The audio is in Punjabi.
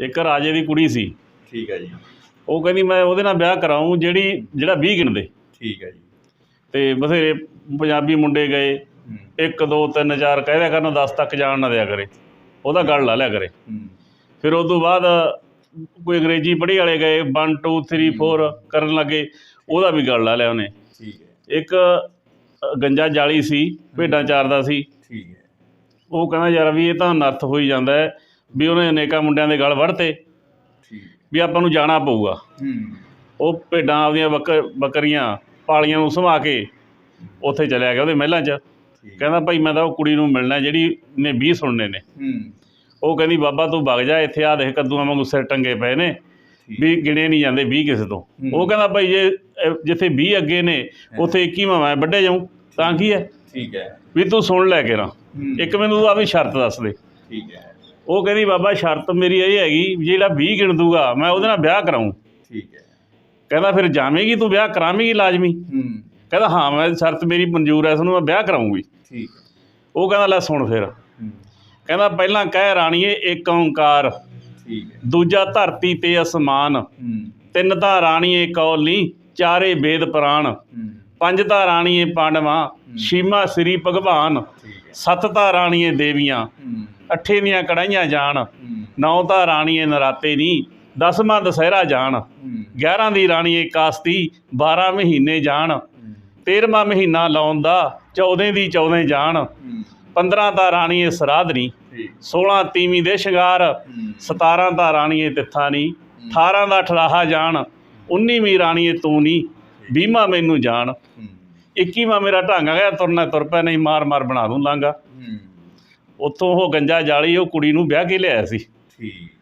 ਇੱਕ ਰਾਜੇ ਦੀ ਕੁੜੀ ਸੀ। ਠੀਕ ਹੈ ਜੀ। ਉਹ ਕਹਿੰਦੀ ਮੈਂ ਉਹਦੇ ਨਾਲ ਵਿਆਹ ਕਰਾਉਂ ਜਿਹੜੀ ਜਿਹੜਾ 20 ਗਿਣਦੇ ਠੀਕ ਹੈ ਜੀ। ਤੇ ਬਥੇਰੇ ਪੰਜਾਬੀ ਮੁੰਡੇ ਗਏ। ਹੂੰ। 1 2 3 4 ਕਹਿ ਦਿਆ ਕਰਨ 10 ਤੱਕ ਜਾਣ ਨਾ ਦਿਆ ਕਰੇ। ਉਹਦਾ ਗੱਲ ਲਾ ਲਿਆ ਕਰੇ। ਫਿਰ ਉਸ ਤੋਂ ਬਾਅਦ ਕੋਈ ਅੰਗਰੇਜ਼ੀ ਪੜ੍ਹੀ ਵਾਲੇ ਗਏ। 1 2 3 4 ਕਰਨ ਲੱਗੇ। ਉਹਦਾ ਵੀ ਗੱਲ ਲਾ ਲਿਆ ਉਹਨੇ। ਠੀਕ ਹੈ। ਇੱਕ ਗੰਜਾ ਜਾਲੀ ਸੀ ਭੇਡਾਂ ਚਾਰਦਾ ਸੀ। ਠੀਕ ਹੈ। ਉਹ ਕਹਿੰਦਾ ਯਾਰ ਵੀ ਇਹ ਤਾਂ ਨਰਥ ਹੋਈ ਜਾਂਦਾ ਹੈ। ਵੀ ਉਹਨੇ ਅਨੇਕਾਂ ਮੁੰਡਿਆਂ ਦੇ ਗਲ ਵੜਤੇ ਠੀਕ। ਵੀ ਆਪਾਂ ਨੂੰ ਜਾਣਾ ਪਊਗਾ। ਹੂੰ। ਉਹ ਭੇਡਾਂ ਆਪਦੀਆਂ ਬੱਕ ਬੱਕਰੀਆਂ ਪਾਲੀਆਂ ਨੂੰ ਸੰਭਾ ਕੇ ਉੱਥੇ ਚਲਿਆ ਗਿਆ ਉਹਦੇ ਮਹਿਲਾਂ 'ਚ। ਕਹਿੰਦਾ ਭਾਈ ਮੈਂ ਤਾਂ ਉਹ ਕੁੜੀ ਨੂੰ ਮਿਲਣਾ ਜਿਹੜੀ ਨੇ 20 ਸੁਣਨੇ ਨੇ। ਹੂੰ। ਉਹ ਕਹਿੰਦੀ ਬਾਬਾ ਤੂੰ ਵਗ ਜਾ ਇੱਥੇ ਆ ਦੇਖ ਕੱਦੂਆਂ ਵਾਂਗੂ ਸਿਰ ਟੰਗੇ ਪਏ ਨੇ। ਵੀ ਗਿਣੇ ਨਹੀਂ ਜਾਂਦੇ 20 ਕਿਸੇ ਤੋਂ। ਉਹ ਕਹਿੰਦਾ ਭਾਈ ਜੇ ਜਿੱਥੇ 20 ਅੱਗੇ ਨੇ ਉੱਥੇ 21ਵਾਂ ਮੈਂ ਵੱਡੇ ਜਾਊਂ। ਤਾਂ ਕੀ ਹੈ? ਠੀਕ ਹੈ। ਵੀ ਤੂੰ ਸੁਣ ਲੈ ਕੇ ਨਾ ਇੱਕ ਮੈਨੂੰ ਆਪਣੀ ਸ਼ਰਤ ਦੱਸ ਦੇ। ਠੀਕ ਹੈ। ਉਹ ਕਹਿੰਦੀ ਬਾਬਾ ਸ਼ਰਤ ਮੇਰੀ ਇਹ ਹੈਗੀ ਵੀ ਜਿਹੜਾ 20 ਗਿਣ ਦੂਗਾ ਮੈਂ ਉਹਦੇ ਨਾਲ ਵਿਆਹ ਕਰਾਊਂ। ਠੀਕ ਹੈ। ਕਹਿੰਦਾ ਫਿਰ ਜਾਵੇਂਗੀ ਤੂੰ ਵਿਆਹ ਕਰਾਵੇਂਗੀ ਲਾਜ਼ਮੀ? ਹੂੰ। ਕਹਿੰਦਾ ਹਾਂ ਮੈਂ ਸ਼ਰਤ ਮੇਰੀ ਮਨਜ਼ੂਰ ਹੈ ਤੁਹਾਨੂੰ ਮੈਂ ਵਿਆਹ ਕਰਾਉਂਗੀ ਠੀਕ ਹੈ। ਉਹ ਕਹਿੰਦਾ ਲੈ ਸੁਣ ਫਿਰ। ਕਹਿੰਦਾ ਪਹਿਲਾਂ ਕਹਿ ਰਾਣੀਏ ਇੱਕ ਓੰਕਾਰ ਠੀਕ ਹੈ। ਦੂਜਾ ਧਰਤੀ ਤੇ ਅਸਮਾਨ ਤਿੰਨ ਤਾਂ ਰਾਣੀਏ ਕੌਲੀ ਚਾਰੇ ਵੇਦ ਪੁਰਾਣ ਪੰਜ ਤਾਂ ਰਾਣੀਏ ਪਾਂਡਵਾਂ ਛੀਮਾ ਸ੍ਰੀ ਭਗਵਾਨ ਸੱਤ ਤਾਂ ਰਾਣੀਏ ਦੇਵੀਆਂ ਅੱਠੇ ਦੀਆਂ ਕੜਾਈਆਂ ਜਾਣ ਨੌ ਤਾਂ ਰਾਣੀਏ ਨਰਾਤੇ ਨਹੀਂ ਦਸਵਾਂ ਦਸਹਿਰਾ ਜਾਣ ਹੂੰ 11 ਦੀ ਰਾਣੀਏ ਕਾਸਤੀ 12 ਮਹੀਨੇ ਜਾਣ ਹੂੰ 13ਵਾਂ ਮਹੀਨਾ ਲਾਉਣ ਦਾ 14 ਦੀ 14 ਜਾਣ ਹੂੰ 15 ਤਾਂ ਰਾਣੀਏ ਸਰਾਧਨੀ ਠੀਕ 16 ਤੀਵੀਂ ਦੇ ਸ਼ਿੰਗਾਰ ਹੂੰ 17 ਤਾਂ ਰਾਣੀਏ ਤਿੱਥਾ ਨਹੀਂ 18 ਦਾ ਠਲਾਹਾ ਜਾਣ 19ਵੀਂ ਰਾਣੀਏ ਤੂੰ ਨਹੀਂ 20ਵਾਂ ਮੈਨੂੰ ਜਾਣ। ਹੂੰ। 21ਵਾਂ ਮੇਰਾ ਢੰਗ ਗਿਆ ਤੁਰਨਾ ਤੁਰ ਪਿਆ ਨਹੀਂ ਮਾਰ ਮਾਰ ਬਣਾ ਦੂੰ ਲਾਂਗਾ ਉੱਥੋਂ ਉਹ ਗੰਜਾ ਜਾਲੀ ਉਹ ਕੁੜੀ ਨੂੰ ਵਿਆਹ ਕੇ ਲਿਆਇਆ ਸੀ। ਠੀਕ।